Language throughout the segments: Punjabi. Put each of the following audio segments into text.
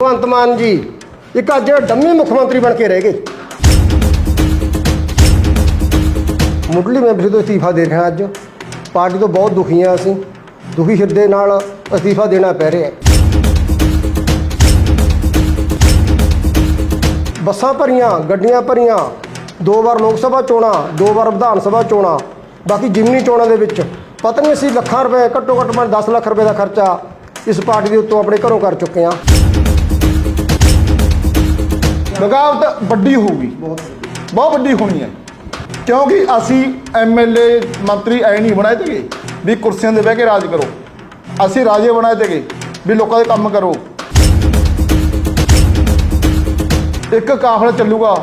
ਭਗਵੰਤ ਮਾਨ ਜੀ, ਇੱਕ ਅੱਜ ਡੰਮੀ ਮੁੱਖ ਮੰਤਰੀ ਬਣ ਕੇ ਰਹਿ ਗਏ। ਮੁੱਢਲੀ ਮੈਂਬਰੀ ਤੋਂ ਅਸਤੀਫਾ ਦੇ ਰਿਹਾ ਅੱਜ। ਪਾਰਟੀ ਤੋਂ ਬਹੁਤ ਦੁਖੀ ਹਾਂ ਅਸੀਂ। ਦੁਖੀ ਹਿਰਦੇ ਨਾਲ ਅਸਤੀਫਾ ਦੇਣਾ ਪੈ ਰਿਹਾ ਬੱਸਾਂ ਭਰੀਆਂ, ਗੱਡੀਆਂ ਭਰੀਆਂ, ਦੋ ਵਾਰ ਲੋਕ ਸਭਾ ਚੋਣਾਂ, ਦੋ ਵਾਰ ਵਿਧਾਨ ਸਭਾ ਚੋਣਾਂ, ਬਾਕੀ ਜਿਮਨੀ ਚੋਣਾਂ ਦੇ ਵਿੱਚ ਪਤਾ ਨਹੀਂ ਅਸੀਂ ਲੱਖਾਂ ਰੁਪਏ, ਘੱਟੋ ਘੱਟ ਮੈਂ 10 ਲੱਖ ਰੁਪਏ ਦਾ ਖਰਚਾ ਇਸ ਪਾਰਟੀ ਦੇ ਉੱਤੋਂ ਆਪਣੇ ਘਰੋਂ ਕਰ ਚੁੱਕੇ ਹਾਂ। ਬਗਾਵਤ ਵੱਡੀ ਹੋਊਗੀ। ਬਹੁਤ ਵੱਡੀ ਹੋਣੀ ਹੈ। ਕਿਉਂਕਿ ਅਸੀਂ ਐਮਐਲਏ ਮੰਤਰੀ ਐ ਨਹੀਂ ਬਣਾਏ ਤੇਗੇ ਵੀ ਕੁਰਸੀਆਂ ਦੇ ਬਹਿ ਕੇ ਰਾਜ ਕਰੋ। ਅਸੀਂ ਰਾਜੇ ਬਣਾਏ ਤੇਗੇ ਵੀ ਲੋਕਾਂ ਦੇ ਕੰਮ ਕਰੋ। ਇੱਕ ਕਾਫਲਾ ਚੱਲੂਗਾ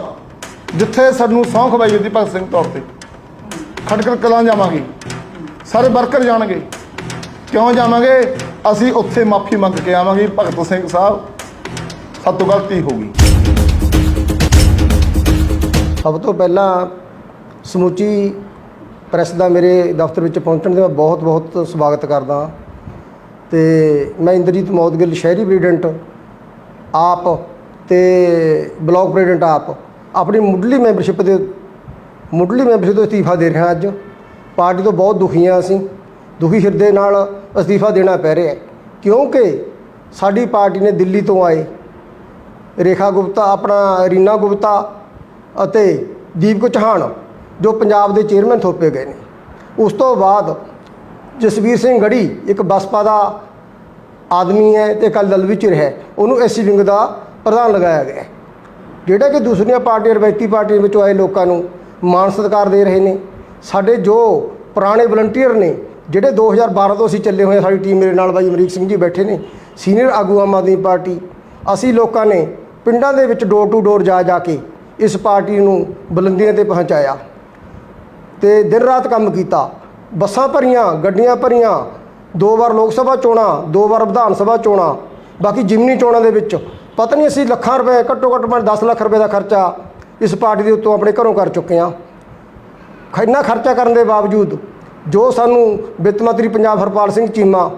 ਜਿੱਥੇ ਸਾਨੂੰ ਸਹੁੰ ਖਵਾਈ ਜਾਂਦੀ ਭਗਤ ਸਿੰਘ ਤੌਰ ਤੇ। ਖਟਕੜ ਕਲਾਂ ਜਾਵਾਂਗੇ। ਸਾਰੇ ਵਰਕਰ ਜਾਣਗੇ। ਕਿਉਂ ਜਾਵਾਂਗੇ? ਅਸੀਂ ਉੱਥੇ ਮਾਫੀ ਮੰਗ ਕੇ ਆਵਾਂਗੇ ਭਗਤ ਸਿੰਘ ਸਾਹਿਬ। ਸਾਤੋਂ ਗਲਤੀ ਹੋ ਗਈ। ਸਭ ਤੋਂ ਪਹਿਲਾਂ ਸਮੁੱਚੀ ਪ੍ਰੈਸ ਦਾ ਮੇਰੇ ਦਫ਼ਤਰ ਵਿੱਚ ਪਹੁੰਚਣ ਦੇ ਮੈਂ ਬਹੁਤ ਬਹੁਤ ਸਵਾਗਤ ਕਰਦਾ ਤੇ ਮੈਂ ਇੰਦਰਜੀਤ ਮੌਦਗਿੱਲ ਸ਼ਹਿਰੀ ਪ੍ਰੈਜ਼ੀਡੈਂਟ, ਆਪ ਤੇ ਬਲਾਕ ਪ੍ਰੈਜ਼ੀਡੈਂਟ ਆਪ, ਆਪਣੀ ਮੁੱਢਲੀ ਮੈਂਬਰਸ਼ਿਪ ਦੇ, ਮੁੱਢਲੀ ਮੈਂਬਰਸ਼ਿਪ ਤੋਂ ਅਸਤੀਫਾ ਦੇ ਰਿਹਾ ਅੱਜ। ਪਾਰਟੀ ਤੋਂ ਬਹੁਤ ਦੁਖੀ ਹਾਂ ਅਸੀਂ। ਦੁਖੀ ਹਿਰਦੇ ਨਾਲ ਅਸਤੀਫਾ ਦੇਣਾ ਪੈ ਰਿਹਾ ਕਿਉਂਕਿ ਸਾਡੀ ਪਾਰਟੀ ਨੇ ਦਿੱਲੀ ਤੋਂ ਆਏ। ਰੇਖਾ ਗੁਪਤਾ ਆਪਣਾ ਰੀਨਾ ਗੁਪਤਾ ਅਤੇ ਦੀਪਕ ਚੌਹਾਨ ਜੋ ਪੰਜਾਬ ਦੇ ਚੇਅਰਮੈਨ ਥੋਪੇ ਗਏ ਨੇ। ਉਸ ਤੋਂ ਬਾਅਦ ਜਸਵੀਰ ਸਿੰਘ ਗੜੀ ਇੱਕ ਬਸਪਾ ਦਾ ਆਦਮੀ ਹੈ ਤੇ ਕੱਲ ਦਲ ਵਿੱਚ ਰਿਹਾ ਉਹਨੂੰ ਐਸੀ ਵਿੰਗ ਦਾ ਪ੍ਰਧਾਨ ਲਗਾਇਆ ਗਿਆ ਜਿਹੜਾ ਕਿ ਦੂਸਰੀਆਂ ਪਾਰਟੀਆਂ ਰਵਾਇਤੀ ਪਾਰਟੀਆਂ ਵਿੱਚੋਂ ਆਏ ਲੋਕਾਂ ਨੂੰ ਮਾਣ ਸਤਿਕਾਰ ਦੇ ਰਹੇ ਨੇ। ਸਾਡੇ ਜੋ ਪੁਰਾਣੇ ਵਲੰਟੀਅਰ ਨੇ ਜਿਹੜੇ 2012 ਤੋਂ ਅਸੀਂ ਚੱਲੇ ਹੋਏ ਹਾਂ, ਸਾਡੀ ਟੀਮ ਮੇਰੇ ਨਾਲ ਬਾਈ ਅਮਰੀਕ ਸਿੰਘ ਜੀ ਬੈਠੇ ਨੇ ਸੀਨੀਅਰ ਆਗੂ ਆਮ ਆਦਮੀ ਪਾਰਟੀ। ਅਸੀਂ ਲੋਕਾਂ ਨੇ ਪਿੰਡਾਂ ਦੇ ਵਿੱਚ ਡੋਰ ਟੂ ਡੋਰ ਜਾ ਜਾ ਕੇ ਇਸ ਪਾਰਟੀ ਨੂੰ ਬੁਲੰਦੀਆਂ ਤੇ ਪਹੁੰਚਾਇਆ ਤੇ ਦਿਨ ਰਾਤ ਕੰਮ ਕੀਤਾ। ਬੱਸਾਂ ਭਰੀਆਂ, ਗੱਡੀਆਂ ਭਰੀਆਂ, ਦੋ ਵਾਰ ਲੋਕ ਸਭਾ ਚੋਣਾਂ, ਦੋ ਵਾਰ ਵਿਧਾਨ ਸਭਾ ਚੋਣਾਂ, ਬਾਕੀ ਜਿਮਨੀ ਚੋਣਾਂ ਦੇ ਵਿੱਚ ਪਤਾ ਨਹੀਂ ਅਸੀਂ ਲੱਖਾਂ ਰੁਪਏ, ਘੱਟੋ ਘੱਟ ਮੈਂ 10 ਲੱਖ ਰੁਪਏ ਦਾ ਖਰਚਾ ਇਸ ਪਾਰਟੀ ਦੇ ਉੱਤੋਂ ਆਪਣੇ ਘਰੋਂ ਕਰ ਚੁੱਕੇ ਹਾਂ। ਇੰਨਾ ਖਰਚਾ ਕਰਨ ਦੇ ਬਾਵਜੂਦ ਜੋ ਸਾਨੂੰ ਵਿੱਤ ਮੰਤਰੀ ਪੰਜਾਬ ਹਰਪਾਲ ਸਿੰਘ ਚੀਮਾ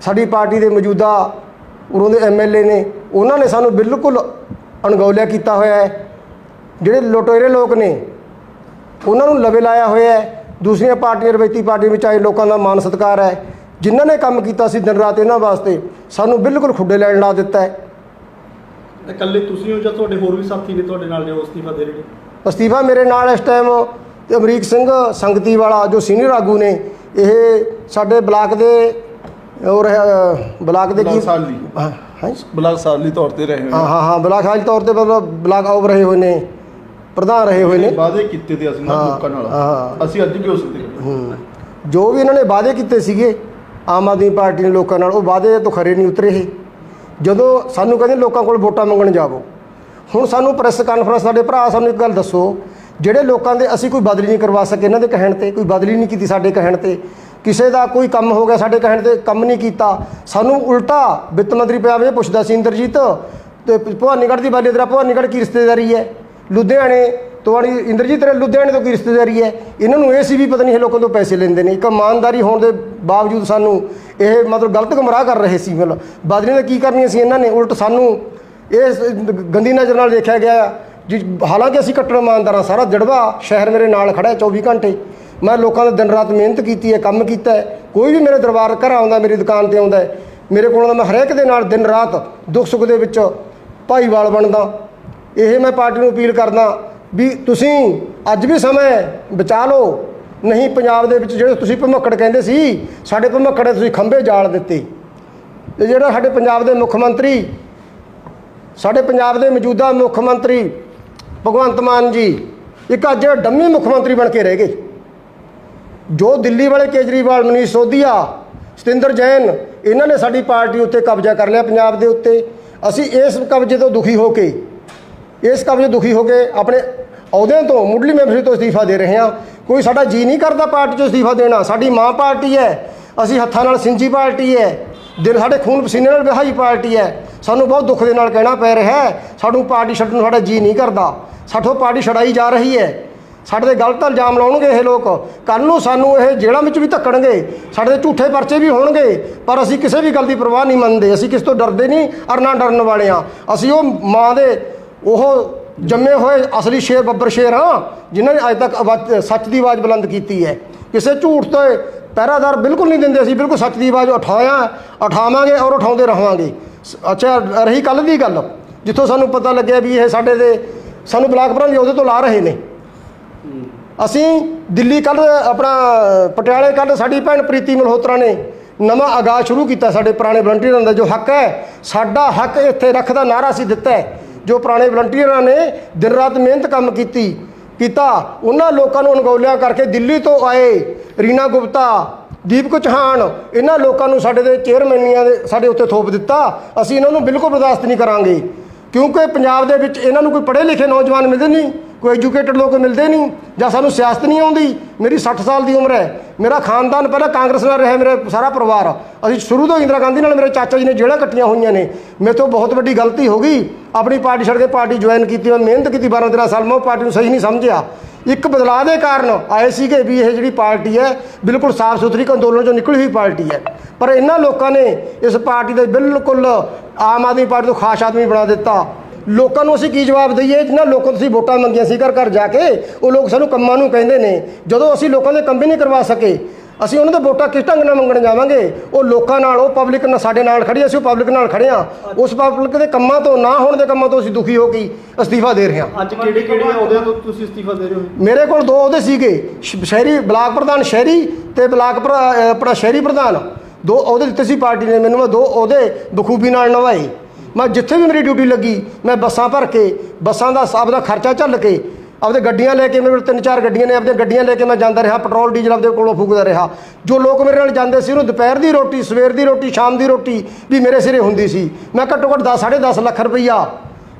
ਸਾਡੀ ਪਾਰਟੀ ਦੇ ਮੌਜੂਦਾ ਉਰੋਂ ਦੇ ਐਮਐਲਏ ਨੇ ਉਹਨਾਂ ਨੇ ਸਾਨੂੰ ਬਿਲਕੁਲ ਅਣਗੌਲਿਆ ਕੀਤਾ ਹੋਇਆ ਹੈ। ਜਿਹੜੇ ਲੁਟੇਰੇ ਲੋਕ ਨੇ ਉਹਨਾਂ ਨੂੰ ਲਵੇ ਲਾਇਆ ਹੋਇਆ ਹੈ। ਦੂਸਰੀਆਂ ਪਾਰਟੀਆਂ ਰਵਾਇਤੀ ਪਾਰਟੀ ਵਿੱਚ ਆਏ ਲੋਕਾਂ ਦਾ ਮਾਨ ਸਤਿਕਾਰ ਹੈ। ਜਿਨ੍ਹਾਂ ਨੇ ਕੰਮ ਕੀਤਾ ਸੀ ਦਿਨ ਰਾਤ ਇਹਨਾਂ ਵਾਸਤੇ ਸਾਨੂੰ ਬਿਲਕੁਲ ਖੁੱਡੇ ਲੈਣ ਲਾ ਦਿੱਤਾ ਹੈ। ਇਕੱਲੇ ਤੁਸੀਂ ਹੋ ਜਾਂ ਤੁਹਾਡੇ ਹੋਰ ਵੀ ਸਾਥੀ ਨੇ ਤੁਹਾਡੇ ਨਾਲ ਜੋ ਅਸਤੀਫਾ ਦੇ ਰਹੇ ਨੇ? ਅਸਤੀਫਾ ਮੇਰੇ ਨਾਲ ਇਸ ਟਾਈਮ ਤੇ ਅਮਰੀਕ ਸਿੰਘ ਸੰਗਤੀ ਵਾਲਾ ਜੋ ਸੀਨੀਅਰ ਆਗੂ ਨੇ ਇਹ ਸਾਡੇ ਬਲਾਕ ਦੇ ਔਰ ਅਹ, ਬਲਾਕ ਦੇ ਬਲਾਕ ਸਾਲੀ। ਹਾਂ ਹਾਂ ਬਲਾਕ ਸਾਲੀ ਤੌਰ ਤੇ ਰਹੇ ਹਾਂ ਹਾਂ ਹਾਂ ਬਲਾਕ ਹਾਲ ਤੌਰ ਤੇ ਮਤਲਬ ਬਲਾਕ ਆਉ ਰਹੇ ਹੋਏ ਨੇ ਪ੍ਰਧਾਨ ਰਹੇ ਹੋਏ ਨੇ। ਵਾਅਦੇ ਕੀਤੇ ਤੇ ਅਸੀਂ ਨਾ ਹਾਂ, ਲੋਕਾਂ ਨਾਲ। ਅਸੀਂ ਅੱਜ ਵੀ ਉਸ ਤੇ ਹੂੰ। ਜੋ ਵੀ ਇਹਨਾਂ ਨੇ ਵਾਅਦੇ ਕੀਤੇ ਸੀਗੇ ਆਮ ਆਦਮੀ ਪਾਰਟੀ ਨੇ ਲੋਕਾਂ ਨਾਲ ਉਹ ਵਾਅਦੇ ਤੋਂ ਖਰੇ ਨਹੀਂ ਉਤਰੇ ਇਹ। ਜਦੋਂ ਸਾਨੂੰ ਕਹਿੰਦੇ ਲੋਕਾਂ ਕੋਲ ਵੋਟਾਂ ਮੰਗਣ ਜਾਵੋ ਹੁਣ ਸਾਨੂੰ ਪ੍ਰੈਸ ਕਾਨਫਰੰਸ ਸਾਡੇ ਭਰਾ ਸਾਨੂੰ ਇੱਕ ਗੱਲ ਦੱਸੋ ਜਿਹੜੇ ਲੋਕਾਂ ਦੇ ਅਸੀਂ ਕੋਈ ਬਦਲੀ ਨਹੀਂ ਕਰਵਾ ਸਕੇ, ਇਹਨਾਂ ਦੇ ਕਹਿਣ ਤੇ ਕੋਈ ਬਦਲੀ ਨਹੀਂ ਕੀਤੀ ਸਾਡੇ ਕਹਿਣ ਤੇ। ਕਿਸੇ ਦਾ ਕੋਈ ਕੰਮ ਹੋ ਗਿਆ ਸਾਡੇ ਕਹਿਣ ਤੇ, ਕੰਮ ਨਹੀਂ ਕੀਤਾ। ਸਾਨੂੰ ਉਲਟਾ ਵਿੱਤ ਮੰਤਰੀ ਪੰਜਾਬ ਇਹ ਪੁੱਛਦਾ ਸੀ, ਇੰਦਰਜੀਤ, ਤੇ ਭਵਾਨੀਗੜ੍ਹ ਦੀ ਬਾਲੀ ਤੇਰਾ ਭਵਾਨੀਗੜ੍ਹ ਕੀ ਰਿਸ਼ਤੇਦਾਰੀ ਹੈ? ਲੁਧਿਆਣੇ ਤੁਹਾਡੀ ਇੰਦਰਜੀਤ ਤੇਰੇ ਲੁਧਿਆਣੇ ਤੋਂ ਕੀ ਰਿਸ਼ਤੇਦਾਰੀ ਹੈ? ਇਹਨਾਂ ਨੂੰ ਇਹ ਸੀ ਵੀ ਪਤਾ ਨਹੀਂ ਇਹ ਲੋਕਾਂ ਤੋਂ ਪੈਸੇ ਲੈਂਦੇ ਨੇ। ਇੱਕ ਇਮਾਨਦਾਰੀ ਹੋਣ ਦੇ ਬਾਵਜੂਦ ਸਾਨੂੰ ਇਹ ਮਤਲਬ ਗਲਤ ਗੁੰਮਰਾਹ ਕਰ ਰਹੇ ਸੀ। ਮਤਲਬ ਬਦਲੀ ਨੇ ਕੀ ਕਰਨੀਆਂ ਸੀ ਇਹਨਾਂ ਨੇ? ਉਲਟ ਸਾਨੂੰ ਇਸ ਗੰਦੀ ਨਜ਼ਰ ਨਾਲ ਦੇਖਿਆ ਗਿਆ। ਜੀ, ਹਾਲਾਂਕਿ ਅਸੀਂ ਕੱਟੜ ਇਮਾਨਦਾਰ ਹਾਂ ਸਾਰਾ ਜੜਵਾ ਸ਼ਹਿਰ ਮੇਰੇ ਨਾਲ ਖੜਾ ਹੈ 24 ਘੰਟੇ। ਮੈਂ ਲੋਕਾਂ ਦਾ ਦਿਨ ਰਾਤ ਮਿਹਨਤ ਕੀਤੀ ਹੈ, ਕੰਮ ਕੀਤਾ ਹੈ। ਕੋਈ ਵੀ ਮੇਰੇ ਦਰਬਾਰ ਘਰ ਆਉਂਦਾ, ਮੇਰੀ ਦੁਕਾਨ ਤੇ ਆਉਂਦਾ ਹੈ, ਮੇਰੇ ਕੋਲੋਂ ਆਉਂਦਾ ਮੈਂ ਹਰੇਕ ਦੇ ਨਾਲ ਦਿਨ ਰਾਤ ਦੁੱਖ ਸੁੱਖ ਦੇ ਵਿੱਚ ਭਾਈਵਾਲ ਬਣਦਾ। ਇਹ ਮੈਂ ਪਾਰਟੀ ਨੂੰ ਅਪੀਲ ਕਰਦਾ ਵੀ ਤੁਸੀਂ ਅੱਜ ਵੀ ਸਮਾਂ ਬਚਾ ਲਓ। ਨਹੀਂ, ਪੰਜਾਬ ਦੇ ਵਿੱਚ ਜਿਹੜੇ ਤੁਸੀਂ ਭਮੱਕੜ ਕਹਿੰਦੇ ਸੀ, ਸਾਡੇ ਭਮੱਕੜੇ ਤੁਸੀਂ ਖੰਭੇ ਜਾਲ ਦਿੱਤੇ। ਤੇ ਜਿਹੜਾ ਸਾਡੇ ਪੰਜਾਬ ਦੇ ਮੁੱਖ ਮੰਤਰੀ, ਸਾਡੇ ਪੰਜਾਬ ਦੇ ਮੌਜੂਦਾ ਮੁੱਖ ਮੰਤਰੀ ਭਗਵੰਤ ਮਾਨ ਜੀ, ਇੱਕ ਅੱਜ ਡੰਮੀ ਮੁੱਖ ਮੰਤਰੀ ਬਣ ਕੇ ਰਹਿ ਗਏ। ਜੋ ਦਿੱਲੀ ਵਾਲੇ ਕੇਜਰੀਵਾਲ, ਮਨੀਸ਼ ਸੋਧੀਆ, ਸਤਿੰਦਰ ਜੈਨ, ਇਹਨਾਂ ਨੇ ਸਾਡੀ ਪਾਰਟੀ ਉੱਤੇ ਕਬਜ਼ਾ ਕਰ ਲਿਆ ਪੰਜਾਬ ਦੇ ਉੱਤੇ। ਅਸੀਂ ਇਸ ਕਬਜ਼ੇ ਤੋਂ ਦੁਖੀ ਹੋ ਕੇ, ਇਸ ਕਬਜ਼ੇ ਦੁਖੀ ਹੋ ਕੇ ਆਪਣੇ ਅਹੁਦਿਆਂ ਤੋਂ ਮੁੱਢਲੀ ਮੈਂਬਰਸ਼ਿਪ ਤੋਂ ਅਸਤੀਫਾ ਦੇ ਰਹੇ ਹਾਂ। ਕੋਈ ਸਾਡਾ ਜੀ ਨਹੀਂ ਕਰਦਾ ਪਾਰਟੀ 'ਚੋਂ ਅਸਤੀਫਾ ਦੇਣਾ। ਸਾਡੀ ਮਾਂ ਪਾਰਟੀ ਹੈ। ਅਸੀਂ ਹੱਥਾਂ ਨਾਲ ਸਿੰਜੀ ਪਾਰਟੀ ਹੈ। ਦਿਲ ਸਾਡੇ ਖੂਨ ਪਸੀਨੇ ਨਾਲ ਵਿਹਾਈ ਪਾਰਟੀ ਹੈ। ਸਾਨੂੰ ਬਹੁਤ ਦੁੱਖ ਦੇ ਨਾਲ ਕਹਿਣਾ ਪੈ ਰਿਹਾ ਹੈ। ਸਾਨੂੰ ਪਾਰਟੀ ਛੱਡਣ ਨੂੰ ਸਾਡਾ ਜੀ ਨਹੀਂ ਕਰਦਾ। ਸਾਥੋਂ ਪਾਰਟੀ ਛਡਾਈ ਜਾ ਰਹੀ ਹੈ। ਸਾਡੇ ਤੇ ਗਲਤ ਇਲਜ਼ਾਮ ਲਾਉਣਗੇ ਇਹ ਲੋਕ। ਕੱਲ ਨੂੰ ਸਾਨੂੰ ਇਹ ਜੇਲ੍ਹਾਂ ਵਿੱਚ ਵੀ ਧੱਕਣਗੇ। ਸਾਡੇ ਤੇ ਝੂਠੇ ਪਰਚੇ ਵੀ ਹੋਣਗੇ। ਪਰ ਅਸੀਂ ਕਿਸੇ ਵੀ ਗੱਲ ਦੀ ਪਰਵਾਹ ਨਹੀਂ ਮੰਨਦੇ। ਅਸੀਂ ਕਿਸ ਤੋਂ ਡਰਦੇ ਨਹੀਂ ਔਰ ਨਾ ਡਰਨ ਵਾਲੇ ਆ ਅਸੀਂ ਉਹ ਮਾਂ ਦੇ ਉਹ ਜੰਮੇ ਹੋਏ ਅਸਲੀ ਸ਼ੇਰ ਬੱਬਰ ਸ਼ੇਰ ਹਾਂ, ਜਿਨ੍ਹਾਂ ਨੇ ਅੱਜ ਤੱਕ ਆਵਾਜ਼- ਸੱਚ ਦੀ ਆਵਾਜ਼ ਬੁਲੰਦ ਕੀਤੀ ਹੈ। ਕਿਸੇ ਝੂਠ ਤੋਂ ਪਹਿਰਾਦਾਰ ਬਿਲਕੁਲ ਨਹੀਂ ਦਿੰਦੇ ਅਸੀਂ, ਬਿਲਕੁਲ ਸੱਚ ਦੀ ਆਵਾਜ਼ ਉਠਾਇਆ, ਉਠਾਵਾਂਗੇ ਔਰ ਉਠਾਉਂਦੇ ਰਹਾਂਗੇ। ਸ- ਅੱਛਾ, ਰਹੀ ਕੱਲ ਦੀ ਗੱਲ, ਜਿੱਥੋਂ ਸਾਨੂੰ ਪਤਾ ਲੱਗਿਆ ਵੀ ਇਹ ਸਾਡੇ ਦੇ, ਸਾਨੂੰ ਬਲਾਕ ਪ੍ਰਧਾਨ ਜੀ ਉਹਦੇ ਤੋਂ ਲਾ ਰਹੇ ਨੇ। ਅਸੀਂ ਦਿੱਲੀ ਕੱਲ ਆਪਣਾ ਪਟਿਆਲੇ ਕੱਲ ਸਾਡੀ ਭੈਣ ਪ੍ਰੀਤੀ ਮਲਹੋਤਰਾ ਨੇ ਨਵਾਂ ਆਗਾਜ਼ ਸ਼ੁਰੂ ਕੀਤਾ ਸਾਡੇ ਪੁਰਾਣੇ ਵਲੰਟੀਅਰਾਂ ਦਾ, ਜੋ ਹੱਕ ਹੈ, ਸਾਡਾ ਹੱਕ ਇੱਥੇ ਰੱਖ ਦਾ ਨਾਰਾ ਅਸੀਂ ਦਿੱਤਾ ਜੋ ਪੁਰਾਣੇ ਵਲੰਟੀਅਰਾਂ ਨੇ ਦਿਨ ਰਾਤ ਮਿਹਨਤ ਕੰਮ ਕੀਤੀ ਕੀਤਾ ਉਹਨਾਂ ਲੋਕਾਂ ਨੂੰ ਅਣਗੌਲਿਆਂ ਕਰਕੇ ਦਿੱਲੀ ਤੋਂ ਆਏ ਰੀਨਾ ਗੁਪਤਾ, ਦੀਪਕ ਚੌਹਾਨ, ਇਹਨਾਂ ਲੋਕਾਂ ਨੂੰ ਸਾਡੇ ਦੇ ਚੇਅਰਮੈਨੀਆਂ ਦੇ ਸਾਡੇ ਉੱਤੇ ਥੋਪ ਦਿੱਤਾ। ਅਸੀਂ ਇਹਨਾਂ ਨੂੰ ਬਿਲਕੁਲ ਬਰਦਾਸ਼ਤ ਨਹੀਂ ਕਰਾਂਗੇ। ਕਿਉਂਕਿ ਪੰਜਾਬ ਦੇ ਵਿੱਚ ਇਹਨਾਂ ਨੂੰ ਕੋਈ ਪੜ੍ਹੇ ਲਿਖੇ ਨੌਜਵਾਨ ਮਿਲਦੇ ਨਹੀਂ। ਕੋਈ ਐਜੂਕੇਟਡ ਲੋਕ ਮਿਲਦੇ ਨਹੀਂ, ਜਾਂ ਸਾਨੂੰ ਸਿਆਸਤ ਨਹੀਂ ਆਉਂਦੀ। ਮੇਰੀ 60 ਸਾਲ ਦੀ ਉਮਰ ਹੈ। ਮੇਰਾ ਖਾਨਦਾਨ ਪਹਿਲਾਂ ਕਾਂਗਰਸ ਨਾਲ ਰਿਹਾ, ਮੇਰਾ ਸਾਰਾ ਪਰਿਵਾਰ। ਅਸੀਂ ਸ਼ੁਰੂ ਤੋਂ ਇੰਦਰਾ ਗਾਂਧੀ ਨਾਲ ਮੇਰੇ ਚਾਚਾ ਜੀ ਨੇ ਜੇਲ੍ਹਾਂ ਕੱਟੀਆਂ ਹੋਈਆਂ ਨੇ। ਮੇਰੇ ਤੋਂ ਬਹੁਤ ਵੱਡੀ ਗਲਤੀ ਹੋ ਗਈ। ਆਪਣੀ ਪਾਰਟੀ ਛੱਡ ਕੇ ਪਾਰਟੀ ਜੁਆਇਨ ਕੀਤੀ, ਮੈਂ ਮਿਹਨਤ ਕੀਤੀ 12 13 ਸਾਲ, ਮੈਂ ਉਹ ਪਾਰਟੀ ਨੂੰ ਸਹੀ ਨਹੀਂ ਸਮਝਿਆ। ਇੱਕ ਬਦਲਾਅ ਦੇ ਕਾਰਨ ਆਏ ਸੀਗੇ ਵੀ ਇਹ ਜਿਹੜੀ ਪਾਰਟੀ ਹੈ, ਬਿਲਕੁਲ ਸਾਫ਼ ਸੁਥਰੀ ਅੰਦੋਲਨ ਚੋਂ ਨਿਕਲੀ ਹੋਈ ਪਾਰਟੀ ਹੈ। ਪਰ ਇਹਨਾਂ ਲੋਕਾਂ ਨੇ ਇਸ ਪਾਰਟੀ ਦੇ ਬਿਲਕੁਲ ਆਮ ਆਦਮੀ ਪਾਰਟੀ ਤੋਂ ਖਾਸ ਆਦਮੀ ਬਣਾ ਦਿੱਤਾ। ਲੋਕਾਂ ਨੂੰ ਅਸੀਂ ਕੀ ਜਵਾਬ ਦਈਏ? ਜਿਨ੍ਹਾਂ ਲੋਕਾਂ ਤੋਂ ਅਸੀਂ ਵੋਟਾਂ ਮੰਗੀਆਂ ਸੀ ਘਰ ਘਰ ਜਾ ਕੇ ਉਹ ਲੋਕ ਸਾਨੂੰ ਕੰਮਾਂ ਨੂੰ ਕਹਿੰਦੇ ਨੇ। ਜਦੋਂ ਅਸੀਂ ਲੋਕਾਂ ਦੇ ਕੰਮ ਵੀ ਨਹੀਂ ਕਰਵਾ ਸਕੇ ਅਸੀਂ ਉਹਨਾਂ ਦੇ ਵੋਟਾਂ ਕਿਸ ਢੰਗ ਨਾਲ ਮੰਗਣ ਜਾਵਾਂਗੇ? ਉਹ ਲੋਕਾਂ ਨਾਲ ਉਹ ਪਬਲਿਕ ਨਾਲ ਸਾਡੇ ਨਾਲ ਖੜੀ ਅਸੀਂ ਉਹ ਪਬਲਿਕ ਨਾਲ ਖੜੇ ਹਾਂ ਉਸ ਪਬਲਿਕ ਦੇ ਕੰਮਾਂ ਤੋਂ ਨਾ ਹੋਣ ਦੇ ਕੰਮਾਂ ਤੋਂ ਅਸੀਂ ਦੁਖੀ ਹੋ ਕੇ ਅਸਤੀਫਾ ਦੇ ਰਹੇ ਹਾਂ। ਅੱਜ ਕਿਹੜੇ ਕਿਹੜੇ ਅਹੁਦਿਆਂ ਤੋਂ ਤੁਸੀਂ ਅਸਤੀਫਾ ਦੇ ਰਹੇ ਹੋ? ਮੇਰੇ ਕੋਲ ਦੋ ਅਹੁਦੇ ਸੀਗੇ। ਸ਼ਹਿਰੀ ਬਲਾਕ ਪ੍ਰਧਾਨ ਸ਼ਹਿਰੀ ਤੇ ਬਲਾਕ ਆਪਣਾ ਸ਼ਹਿਰੀ ਪ੍ਰਧਾਨ। ਦੋ ਅਹੁਦੇ ਦਿੱਤੇ ਸੀ ਪਾਰਟੀ ਨੇ ਮੈਨੂੰ ਦੋ ਅਹੁਦੇ ਬਖੂਬੀ ਨਾਲ ਨਿਭਾਏ ਮੈਂ ਜਿੱਥੇ ਵੀ ਮੇਰੀ ਡਿਊਟੀ ਲੱਗੀ ਮੈਂ ਬੱਸਾਂ ਭਰ ਕੇ ਬੱਸਾਂ ਦਾ ਸਭ ਦਾ ਖਰਚਾ ਝੱਲ ਕੇ ਆਪਦੇ ਗੱਡੀਆਂ ਲੈ ਕੇ ਮੇਰੇ ਕੋਲ ਤਿੰਨ ਚਾਰ ਗੱਡੀਆਂ ਨੇ ਆਪਦੇ ਗੱਡੀਆਂ ਲੈ ਕੇ ਮੈਂ ਜਾਂਦਾ ਰਿਹਾ ਪੈਟਰੋਲ ਡੀਜ਼ਲ ਆਪਦੇ ਕੋਲੋਂ ਫੂਕਦਾ ਰਿਹਾ। ਜੋ ਲੋਕ ਮੇਰੇ ਨਾਲ ਜਾਂਦੇ ਸੀ ਉਹਨੂੰ ਦੁਪਹਿਰ ਦੀ ਰੋਟੀ ਸਵੇਰ ਦੀ ਰੋਟੀ ਸ਼ਾਮ ਦੀ ਰੋਟੀ ਵੀ ਮੇਰੇ ਸਿਰੇ ਹੁੰਦੀ ਸੀ। ਮੈਂ ਘੱਟੋ ਘੱਟ 10 10.5 ਲੱਖ ਰੁਪਈਆ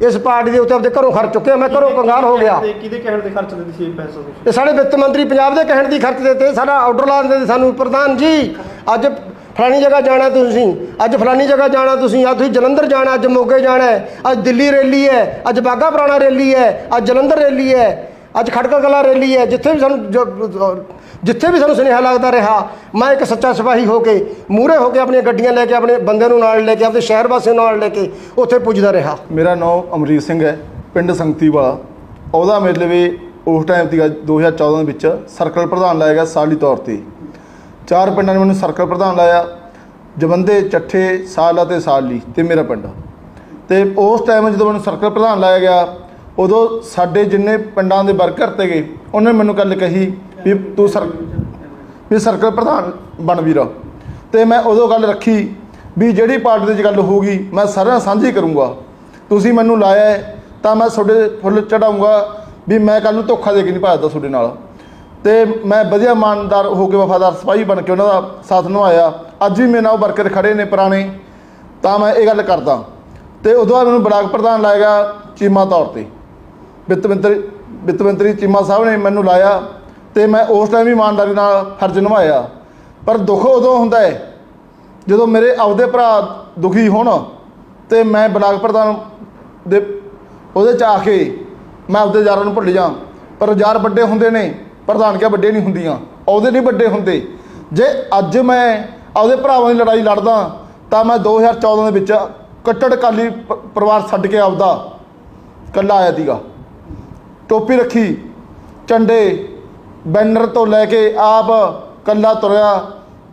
ਇਸ ਪਾਰਟੀ ਦੇ ਉੱਤੇ ਆਪਦੇ ਘਰੋਂ ਖਰਚ ਚੁੱਕਿਆ ਮੈਂ ਘਰੋਂ ਕੰਗਾਲ ਹੋ ਗਿਆ। ਕਿਹਦੇ ਕਹਿਣ ਤੇ ਖਰਚ ਦਿੰਦੇ ਸੀ ਇਹ ਪੈਸਾ? ਤੁਸੀਂ ਸਾਡੇ ਵਿੱਤ ਮੰਤਰੀ ਪੰਜਾਬ ਦੇ ਕਹਿਣ ਦੀ ਖਰਚ ਦਿੱਤੇ ਸਾਡਾ ਆਰਡਰ ਲਾ ਦਿੰਦੇ ਸਾਨੂੰ ਪ੍ਰਧਾਨ ਜੀ ਅੱਜ ਫਲਾਣੀ ਜਗ੍ਹਾ ਜਾਣਾ ਤੁਸੀਂ, ਅੱਜ ਫਲਾਣੀ ਜਗ੍ਹਾ ਜਾਣਾ ਤੁਸੀਂ, ਅੱਜ ਤੁਸੀਂ ਜਲੰਧਰ ਜਾਣਾ, ਅੱਜ ਮੋਗੇ ਜਾਣਾ ਅੱਜ ਦਿੱਲੀ ਰੈਲੀ ਹੈ, ਅੱਜ ਬਾਗਾ ਪੁਰਾਣਾ ਰੈਲੀ ਹੈ, ਅੱਜ ਜਲੰਧਰ ਰੈਲੀ ਹੈ, ਅੱਜ ਖੜਕਾ ਕਲਾ ਰੈਲੀ ਹੈ, ਜਿੱਥੇ ਵੀ ਸਾਨੂੰ ਜਿੱਥੇ ਵੀ ਸਾਨੂੰ ਸੁਨੇਹਾ ਲੱਗਦਾ ਰਿਹਾ, ਮੈਂ ਇੱਕ ਸੱਚਾ ਸਿਪਾਹੀ ਹੋ ਕੇ, ਮੂਹਰੇ ਹੋ ਕੇ ਆਪਣੀਆਂ ਗੱਡੀਆਂ ਲੈ ਕੇ, ਆਪਣੇ ਬੰਦੇ ਨੂੰ ਨਾਲ ਲੈ ਕੇ, ਆਪਣੇ ਸ਼ਹਿਰ ਵਾਸੀਆਂ ਨੂੰ ਨਾਲ ਲੈ ਕੇ ਉੱਥੇ ਪੁੱਜਦਾ ਰਿਹਾ। ਮੇਰਾ ਨਾਮ ਅਮਰੀਤ ਸਿੰਘ ਹੈ, ਪਿੰਡ ਸੰਗਤੀ ਵਾਲਾ। ਉਹਦਾ ਮਤਲਬ ਲਈ ਉਸ ਟਾਈਮ ਸੀਗਾ 2014 ਦੇ ਵਿੱਚ ਸਰਕਲ ਪ੍ਰਧਾਨ ਲਾਇਆ ਗਿਆ ਸਾਲੀ ਤੌਰ ਤੇ। ਚਾਰ ਪਿੰਡਾਂ ਨੇ ਮੈਨੂੰ ਸਰਕਲ ਪ੍ਰਧਾਨ ਲਾਇਆ ਜਵੰਦੇ ਚੱਠੇ ਸਾਲਾ ਤੇ ਸਾਲੀ ਤੇ ਮੇਰਾ ਪਿੰਡ। ਤੇ ਉਸ ਟਾਈਮ ਜਦੋਂ ਮੈਨੂੰ ਸਰਕਲ ਪ੍ਰਧਾਨ ਲਾਇਆ ਗਿਆ ਉਦੋਂ ਸਾਡੇ ਜਿੰਨੇ ਪਿੰਡਾਂ ਦੇ ਵਰਕਰ ਤੇਗੇ ਉਹਨਾਂ ਨੇ ਮੈਨੂੰ ਗੱਲ ਕਹੀ ਵੀ ਤੂੰ ਸਰ ਵੀ ਸਰਕਲ ਪ੍ਰਧਾਨ ਬਣ ਵੀਰਾ। ਤੇ ਮੈਂ ਉਦੋਂ ਗੱਲ ਰੱਖੀ ਵੀ ਜਿਹੜੀ ਪਾਰਟੀ ਦੇ ਵਿੱਚ ਗੱਲ ਹੋਊਗੀ ਮੈਂ ਸਾਰਿਆਂ ਨਾਲ ਸਾਂਝੀ ਕਰੂੰਗਾ। ਤੁਸੀਂ ਮੈਨੂੰ ਲਾਇਆ ਹੈ, ਤਾਂ ਮੈਂ ਤੁਹਾਡੇ ਫੁੱਲ ਚੜਾਉਂਗਾ ਵੀ ਮੈਂ ਕੱਲ ਨੂੰ ਧੋਖਾ ਦੇ ਕੇ ਨਹੀਂ ਭਾਜਦਾ ਤੁਹਾਡੇ ਨਾਲ। ਤੇ ਮੈਂ ਵਧੀਆ ਇਮਾਨਦਾਰ ਹੋ ਕੇ ਵਫਾਦਾਰ ਸਿਪਾਹੀ ਬਣ ਕੇ ਉਹਨਾਂ ਦਾ ਸਾਥ ਨਿਭਾਇਆ। ਅੱਜ ਵੀ ਮੇਰੇ ਨਾਲ ਉਹ ਵਰਕਰ ਖੜੇ ਨੇ ਪੁਰਾਣੇ, ਤਾਂ ਮੈਂ ਇਹ ਗੱਲ ਕਰਦਾ। ਤੇ ਉਦੋਂ ਬਾਅਦ ਮੈਨੂੰ ਬਲਾਕ ਪ੍ਰਧਾਨ ਲਾਇਆ ਗਿਆ ਚੀਮਾ ਤੌਰ ਤੇ। ਵਿੱਤ ਮੰਤਰੀ ਵਿੱਤ ਮੰਤਰੀ ਚੀਮਾ ਸਾਹਿਬ ਨੇ ਮੈਨੂੰ ਲਾਇਆ ਤੇ ਮੈਂ ਉਸ ਟਾਈਮ ਵੀ ਇਮਾਨਦਾਰੀ ਨਾਲ ਫਰਜ਼ ਨਿਭਾਇਆ। ਪਰ ਦੁੱਖ ਉਦੋਂ ਹੁੰਦਾ ਹੈ ਜਦੋਂ ਮੇਰੇ ਆਪਦੇ ਭਰਾ ਦੁਖੀ ਹੋਣ ਤੇ ਮੈਂ ਬਲਾਕ ਪ੍ਰਧਾਨ ਦੇ ਉਹਦੇ ਚ ਆ ਕੇ ਮੈਂ ਆਪਦੇ ਯਾਰਾਂ ਨੂੰ ਭੁੱਲ ਜਾ। ਪਰ ਯਾਰ ਵੱਡੇ ਹੁੰਦੇ ਨੇ ਪ੍ਰਧਾਨਕੀਆਂ ਵੱਡੇ ਨਹੀਂ ਹੁੰਦੀਆਂ ਉਹਦੇ ਨਹੀਂ ਵੱਡੇ ਹੁੰਦੇ। ਜੇ ਅੱਜ ਮੈਂ ਆਪਦੇ ਭਰਾਵਾਂ ਦੀ ਲੜਾਈ ਲੜਦਾ, ਤਾਂ ਮੈਂ 2014 ਦੇ ਵਿੱਚ ਕੱਟੜ ਕਾਲੀ ਪਰਿਵਾਰ ਛੱਡ ਕੇ ਆਪਦਾ ਕੱਲਾ ਆਇਆ ਸੀਗਾ। ਟੋਪੀ ਰੱਖੀ, ਝੰਡੇ, ਬੈਨਰ ਤੋਂ ਲੈ ਕੇ ਆਪ ਕੱਲਾ ਤੁਰਿਆ।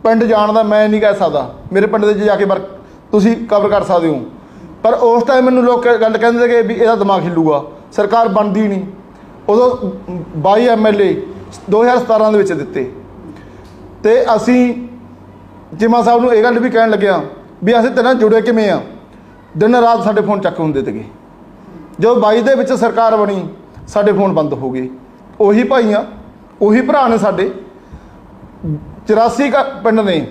ਪਿੰਡ ਜਾਣ ਦਾ ਮੈਂ ਨਹੀਂ ਕਹਿ ਸਕਦਾ। ਮੇਰੇ ਪਿੰਡ ਦੇ 'ਚ ਜਾ ਕੇ ਵਰਕ, ਤੁਸੀਂ ਕਵਰ ਕਰ ਸਕਦੇ ਹੋ। ਪਰ ਉਸ ਟਾਈਮ ਮੈਨੂੰ ਲੋਕ ਗੱਲ ਕਹਿੰਦੇ ਕਿ ਵੀ ਇਹਦਾ ਦਿਮਾਗ ਹਿੱਲੂਗਾ। ਸਰਕਾਰ ਬਣਦੀ ਨਹੀਂ। ਉਦੋਂ 22 ਐਮਐਲਏ 2017 ਦੇ ਵਿੱਚ ਦਿੱਤੇ। ਤੇ ਅਸੀਂ ਜਿਮਾ ਸਾਹਿਬ ਨੂੰ ਇਹ ਗੱਲ ਵੀ ਕਹਿਣ ਲੱਗਿਆ ਵੀ ਅਸੀਂ ਤੇਰੇ ਜੁੜੇ ਕਿਵੇਂ ਆ? ਦਿਨ ਰਾਤ ਸਾਡੇ ਫੋਨ ਚੱਕ ਹੁੰਦੇ ਤੇਗੇ ਜਦੋਂ 22 ਦੇ ਵਿੱਚ ਸਰਕਾਰ ਬਣੀ, ਸਾਡੇ ਫੋਨ ਬੰਦ ਹੋ ਗਏ। ਉਹੀ ਭਾਈਆਂ, ਉਹੀ ਭਰਾ ਨੇ ਸਾਡੇ। 84 ਕ ਪਿੰਡ ਨੇ।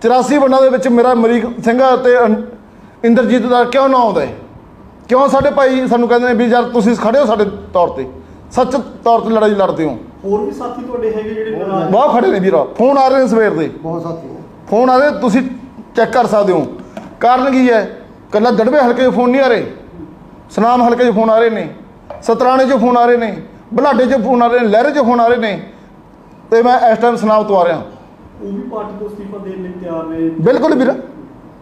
84 ਪਿੰਡਾਂ ਦੇ ਵਿੱਚ ਮੇਰਾ ਮਰੀਕ ਸਿੰਘ ਅਤੇ ਇੰਦਰਜੀਤ ਦਾ ਕਿਉਂ ਨਾ ਆਉਂਦਾ ਹੈ? ਕਿਉਂ ਸਾਡੇ ਭਾਈ ਸਾਨੂੰ ਕਹਿੰਦੇ ਨੇ ਵੀ ਯਾਰ ਤੁਸੀਂ ਖੜੇ ਹੋ ਸਾਡੇ ਤੌਰ ਤੇ? ਸੱਚ ਤੌਰ ਤੇ ਲੜਾਈ ਲੜਦੇ ਹੋ। ਹੋਰ ਵੀ ਸਾਥੀ ਤੁਹਾਡੇ ਹੈਗੇ ਜਿਹੜੇ ਨਾਰਾਜ਼? ਬਹੁਤ ਖੜੇ ਨੇ ਵੀਰਾ। ਫੋਨ ਆ ਰਹੇ ਨੇ ਸਵੇਰ ਦੇ। ਬਹੁਤ ਸਾਥੀ ਨੇ। ਫੋਨ ਆ ਰਹੇ ਤੁਸੀਂ ਚੈੱਕ ਕਰ ਸਕਦੇ ਹੋ। ਕਾਰਨ ਕੀ ਹੈ? ਕੱਲਾ ਦੜਵੇ ਹਲਕੇ 'ਚ ਫੋਨ ਨਹੀਂ ਆ ਰਹੇ। ਸਨਾਮ ਹਲਕੇ 'ਚ ਫੋਨ ਆ ਰਹੇ ਨੇ। ਸਤਰਾਣੇ 'ਚ ਫੋਨ ਆ ਰਹੇ ਨੇ। ਬਲਾਡੇ 'ਚ ਫੋਨ ਆ ਰਹੇ ਨੇ। ਲਹਿਰੇ 'ਚ ਫੋਨ ਆ ਰਹੇ ਨੇ। ਤੇ ਮੈਂ ਇਸ ਟਾਈਮ ਸੁਨਾਮ ਤੋਂ ਆ ਰਿਹਾ। ਉਹ ਵੀ ਪਾਰਟੀ ਤੋਂ ਅਸਤੀਫਾ ਦੇਣ ਲਈ ਤਿਆਰ ਨੇ। ਬਿਲਕੁਲ ਵੀਰ।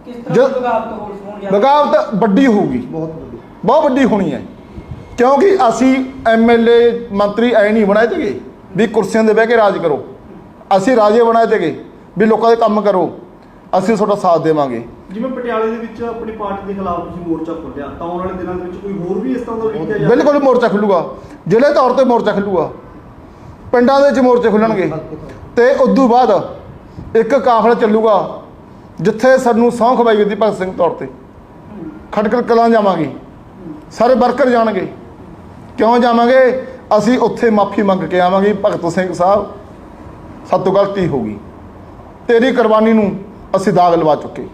ਕਿਸ ਤਰ੍ਹਾਂ ਦੀ ਬਗਾਵਤ ਹੋਣ ਹੋਣ ਜਾ ਬਗਾਵਤ ਵੱਡੀ ਹੋਊਗੀ। ਬਹੁਤ ਵਧੀਆ ਬਹੁਤ ਵੱਡੀ ਹੋਣੀ ਹੈ। ਕਿਉਂਕਿ ਅਸੀਂ ਐਮਐਲਏ ਮੰਤਰੀ ਐ ਨਹੀਂ ਬਣਾਏ ਤੇਗੇ ਵੀ ਕੁਰਸੀਆਂ ਤੇ ਬਹਿ ਕੇ ਰਾਜ ਕਰੋ। ਅਸੀਂ ਰਾਜੇ ਬਣਾਏ ਤੇਗੇ ਵੀ ਲੋਕਾਂ ਦੇ ਕੰਮ ਕਰੋ। ਅਸੀਂ ਤੁਹਾਡਾ ਸਾਥ ਦੇਵਾਂਗੇ। ਜਿਵੇਂ ਪਟਿਆਲੇ ਦੇ ਵਿੱਚ ਆਪਣੀ ਪਾਰਟੀ ਦੇ ਖਿਲਾਫ ਤੁਸੀਂ ਮੋਰਚਾ ਖੋਲ੍ਹਿਆ ਤਾਂ ਆਉਣ ਵਾਲੇ ਦਿਨਾਂ ਦੇ ਵਿੱਚ ਕੋਈ ਹੋਰ ਵੀ ਇਸ ਤਰ੍ਹਾਂ ਦਾ ਉਲੀਕਿਆ ਜਾ ਬਿਲਕੁਲ ਮੋਰਚਾ ਖੁੱਲੂਗਾ। ਜ਼ਿਲ੍ਹੇ ਤੌਰ ਤੇ ਮੋਰਚਾ ਖੁੱਲੂਗਾ। ਪਿੰਡਾਂ ਦੇ ਵਿੱਚ ਮੋਰਚੇ ਖੁੱਲਣਗੇ। ਤੇ ਉਦੋਂ ਬਾਅਦ ਇੱਕ ਕਾਫਲਾ ਚੱਲੂਗਾ ਜਿੱਥੇ ਸਾਨੂੰ ਸਹੁੰ ਖਵਾਈ ਗਈ ਸੀ ਭਗਤ ਸਿੰਘ ਤੌਰ ਤੇ। ਖਟਕੜ ਕਲਾਂ ਜਾਵਾਂਗੇ। ਸਾਰੇ ਵਰਕਰ ਜਾਣਗੇ। ਕਿਉਂ ਜਾਵਾਂਗੇ? ਅਸੀਂ ਉੱਥੇ ਮਾਫੀ ਮੰਗ ਕੇ ਆਵਾਂਗੇ ਭਗਤ ਸਿੰਘ ਸਾਹਿਬ। ਸਾਤੋਂ ਗਲਤੀ ਹੋ ਗਈ। ਤੇਰੀ ਕੁਰਬਾਨੀ ਨੂੰ ਅਸੀਂ ਦਾਗ ਲਵਾ ਚੁੱਕੇ।